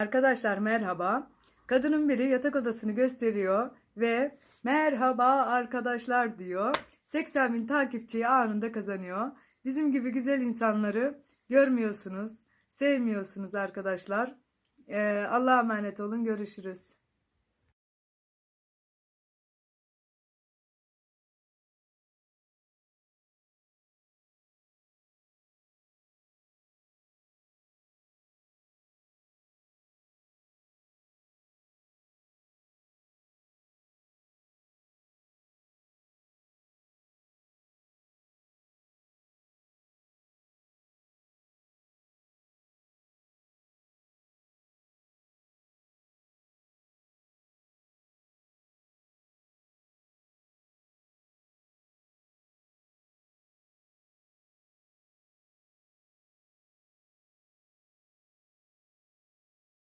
Arkadaşlar merhaba. Kadının biri yatak odasını gösteriyor ve merhaba arkadaşlar diyor. 80 bin takipçiyi anında kazanıyor. Bizim gibi güzel insanları görmüyorsunuz, sevmiyorsunuz arkadaşlar. Ee, Allah'a emanet olun, görüşürüz.